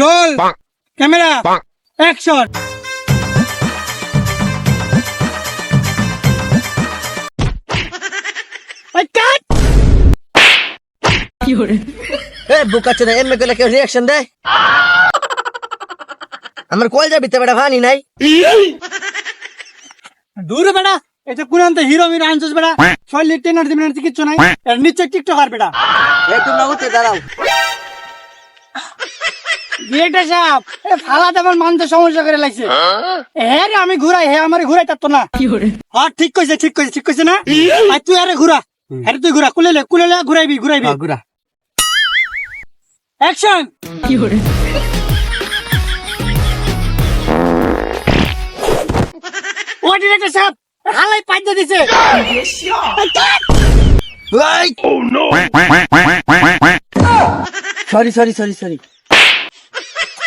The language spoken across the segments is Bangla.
Role camera action. ওই কাট। এ বুকাচ্ছে না এমনি করলে কেউ রিয়াকশন দেয়? আমার কল যাবি তো বেটা ভানি নাই। দূর বেটা এটা কোন আনতে হিরো মিরো আনছিস বেটা ছয় লিট টেন আরতি মিনিট কিচ্ছু নাই এর নিচে টিকটক আর বেটা দাঁড়াও। সাহেব এ ফালাতে আমার মানতে সমস্যা করে লাগছে। হ্যাঁ? রে আমি ঘুরাই হ্যাঁ আমার ঘুরাই তার তো না। হ্যাঁ ঠিক কইছে ঠিক কইছে ঠিক কইছে না? আর তুই আরে ঘুরা। আরে তুই ঘুরা কুলে লে কুলে লে ঘুরাইবি। ঘুরাইবি গুড়া অ্যাকশন কি করে ও ডিরেক্টর সাহেব হালাই পাইতে দিছে। Like oh no sorry sorry sorry sorry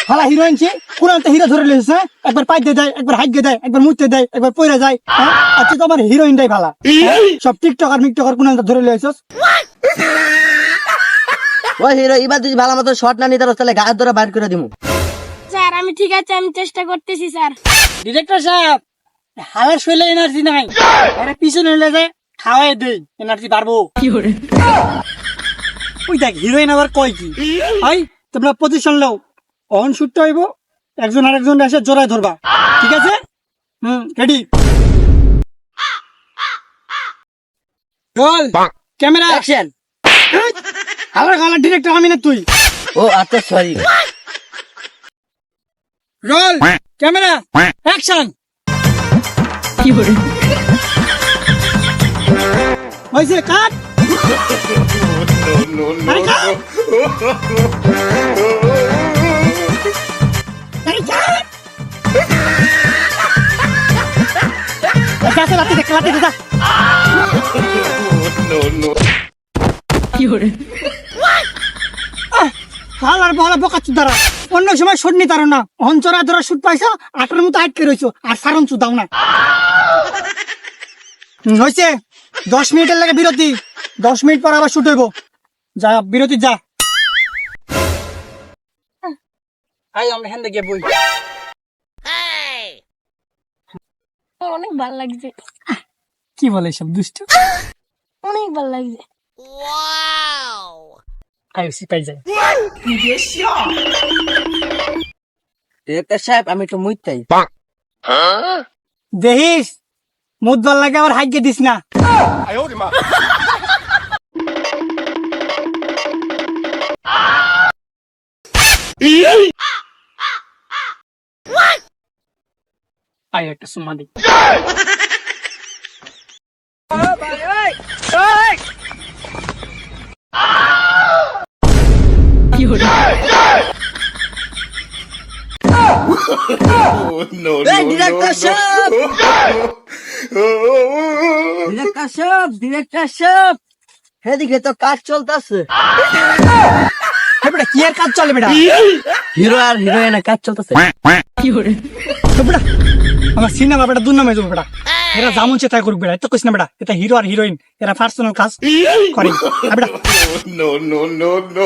হালা হিরোইন ছে পুরানতে হিরো ধরে লেছে একবার পাইতে দেয় একবার হাইতে দেয় একবার মুতে দেয় একবার পয়রা যায় হ্যাঁ? আচ্ছা তোমার হিরোইনটাই ভালা। হ্যাঁ? সব টিকটকার মিকটকার কোন ধরে লেছিস ওই হিরো এবার যদি ভালো মতো শর্ট না নিতে তাহলে গায়ের ধরে বাইর করে দিমু। স্যার আমি ঠিক আছে আমি চেষ্টা করতেছি স্যার। ডিরেক্টর সাহেব হালার শৈলে এনার্জি নাই। আরে পিছনে এলে যায় খাওয়াই দেই এনার্জি পারব কি ওই দেখ হিরোইন আবার কয় কি? ভাই তোমরা পজিশন লও অন শুটতে হইব একজন আরেকজন এসে জোড়ায় ধরবা। ঠিক আছে? হুম রেডি রোল ক্যামেরা অ্যাকশন হালার হালার ডিরেক্টর আমি না তুই? ও আচ্ছা সরি রোল ক্যামেরা অ্যাকশন হয়েছে কাট! আরে কাট! যাতে রাতে দেখ রাতে যা। হালার বলা বোকা চুদারা অন্য সময় শুট নি তারো না। অঞ্চরা ধরা শুট পাইছো আটার মতো আটকে রইছো আর সারন চুদাও না। হয়েছে দশ মিনিটের লাগে বিরতি। দশ মিনিট পর আবার শুট হইব। যা বিরতি যা। আই আমরা হ্যান্ডে গিয়ে বই। অনেক ভালো লাগছে। কি বলে সব দুষ্ট? অনেক ভালো লাগছে। আই সিপাই যাই ডিরেক্টর সাহেব আমি একটু মুইতাই দেখিস মুদ ভালো লাগে আমার হাইকে দিস না। আই একটা সুমা দি এই ডিরেক্টর সাহেব ডিরেক্টর সাহেব ডিরেক্টর সাহেব এদিকে তো কাজ চলতেছে। হে বেটা কি আর কাজ চলে বেটা? হিরো আর হিরোইনের কাজ চলতেছে। তো বেটা আমার সিনেমা বেটা দুর নামে যাব বেটা এরা যেমন চেষ্টা করুক বেটা এত কইস না বেটা এটা হিরো আর হিরোইন এরা পার্সোনাল কাজ করে বেটা নো নো নো no.